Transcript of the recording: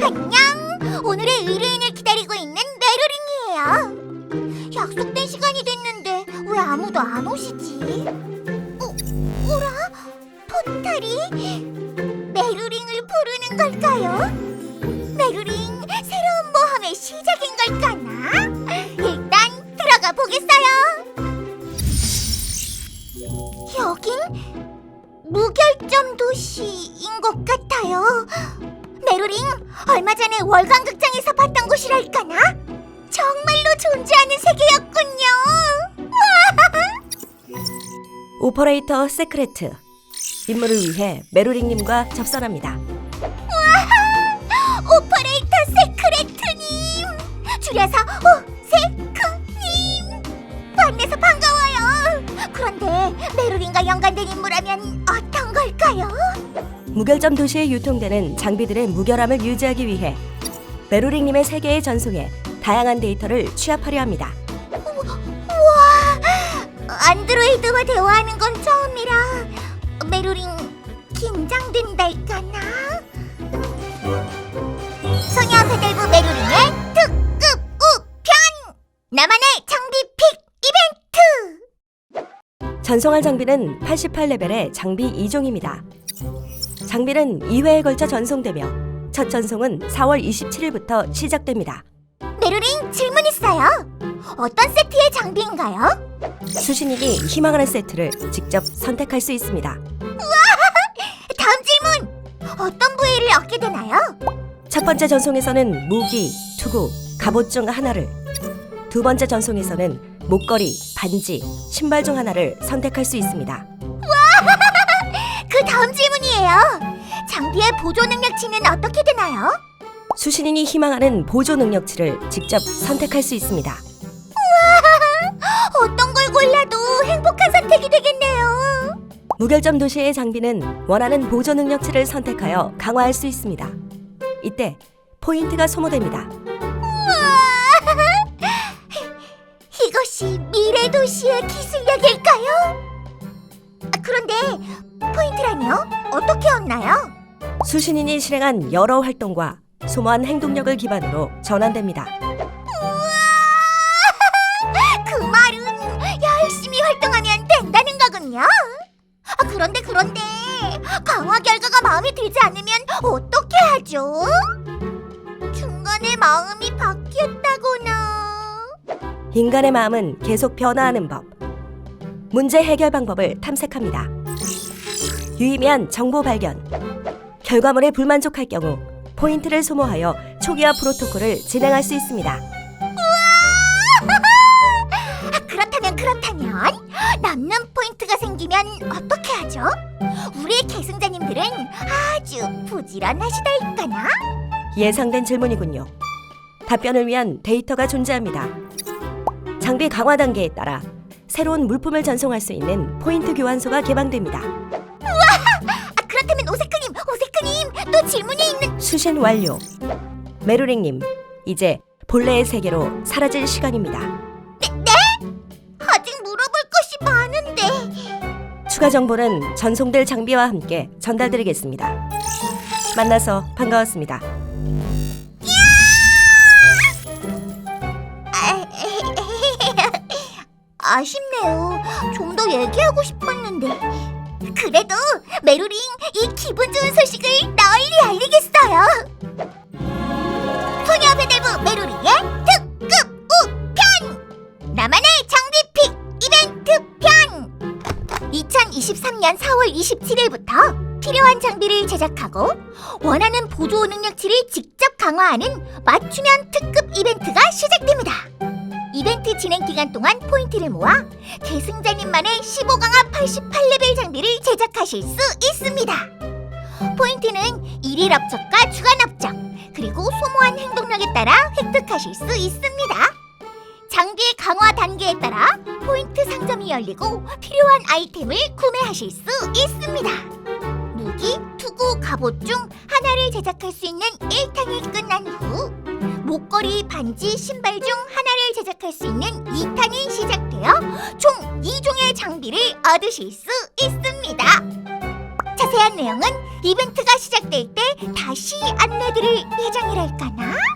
안녕. 오늘의 의뢰인을 기다리고 있는 메르링이에요. 약속된 시간이 됐는데 왜 아무도 안 오시지? 어, 오라? 포탈이 메르링을 부르는 걸까요? 메르링 새로운 모험의 시작 메로링, 얼마 전에 월광극장에서 봤던 곳이랄까나? 정말로 존재하는 세계였군요. 오퍼레이터 세크레트 임무를 위해 메로링님과 접선합니다. 오퍼레이터 세크레트님, 줄여서 오세크님. 만나서 반가워요. 그런데 메로링과 연관된 인물하면 어떤 걸까요? 무결점 도시에 유통되는 장비들의 무결함을 유지하기 위해 메로링님의 세계의 전송에 다양한 데이터를 취합하려 합니다. 우와, 안드로이드와 대화하는 건 처음이라 메로링 긴장된달까나? 소녀 배달부 메로링의 특급 우편! 나만의 장비 픽 이벤트! 전송할 장비는 88레벨의 장비 2종입니다. 장비는 2회에 걸쳐 전송되며 첫 전송은 4월 27일부터 시작됩니다. 메로링 질문 있어요. 어떤 세트의 장비인가요? 수신인이 희망하는 세트를 직접 선택할 수 있습니다. 다음 질문! 어떤 부위를 얻게 되나요? 첫 번째 전송에서는 무기, 투구, 갑옷 중 하나를 두 번째 전송에서는 목걸이, 반지, 신발 중 하나를 선택할 수 있습니다. 장비의 보조 능력치는 어떻게 되나요? 수신인이 희망하는 보조 능력치를 직접 선택할 수 있습니다. 어떤 걸 골라도 행복한 선택이 되겠네요. 무결점 도시의 장비는 원하는 보조 능력치를 선택하여 강화할 수 있습니다. 이때 포인트가 소모됩니다. 이것이 미래 도시의 기술력일까요? 아, 그런데 포인트라뇨? 어떻게 얻나요? 수신인이 실행한 여러 활동과 소모한 행동력을 기반으로 전환됩니다. 그 말은 열심히 활동하면 된다는 거군요. 아, 그런데 그런데 강화 결과가 마음에 들지 않으면 어떻게 하죠? 중간에 마음이 바뀌었다거나. 인간의 마음은 계속 변화하는 법. 문제 해결 방법을 탐색합니다. 유의미한 정보 발견. 결과물에 불만족할 경우 포인트를 소모하여 초기화 프로토콜을 진행할 수 있습니다. 아, 그렇다면 그렇다면 남는 포인트가 생기면 어떻게 하죠? 우리의 계승자님들은 아주 부지런하시다니까나. 예상된 질문이군요. 답변을 위한 데이터가 존재합니다. 장비 강화 단계에 따라 새로운 물품을 전송할 수 있는 포인트 교환소가 개방됩니다. 또 질문이 있는. 수신 완료. 메루링님, 이제 본래의 세계로 사라질 시간입니다. 아직 물어볼 것이 많은데. 추가 정보는 전송될 장비와 함께 전달드리겠습니다. 만나서 반가웠습니다. 아, 아쉽네요. 좀 더 얘기하고 싶었는데. 그래도 메루링 이 기분 좋은 소식을 널리 알리겠어요. 소녀 배달부 메루링의 특급 우편! 나만의 장비 픽 이벤트 편! 2023년 4월 27일부터 필요한 장비를 제작하고 원하는 보조 능력치를 직접 강화하는 맞춤형 특급 이벤트가 시작됩니다. 이벤트 진행 기간 동안 포인트를 모아 계승자님만의 15강화 88레벨 장비를 제작하실 수 있습니다. 포인트는 일일 업적과 주간 업적, 그리고 소모한 행동력에 따라 획득하실 수 있습니다. 장비의 강화 단계에 따라 포인트 상점이 열리고 필요한 아이템을 구매하실 수 있습니다. 무기, 투구, 갑옷 중 하나를 제작할 수 있는 1탄이 끝난 후 목걸이, 반지, 신발 중 제작할 수 있는 2탄이 시작되어 총 2종의 장비를 얻으실 수 있습니다. 자, 자세한 내용은 이벤트가 시작될 때 다시 안내드릴 예정이랄까나?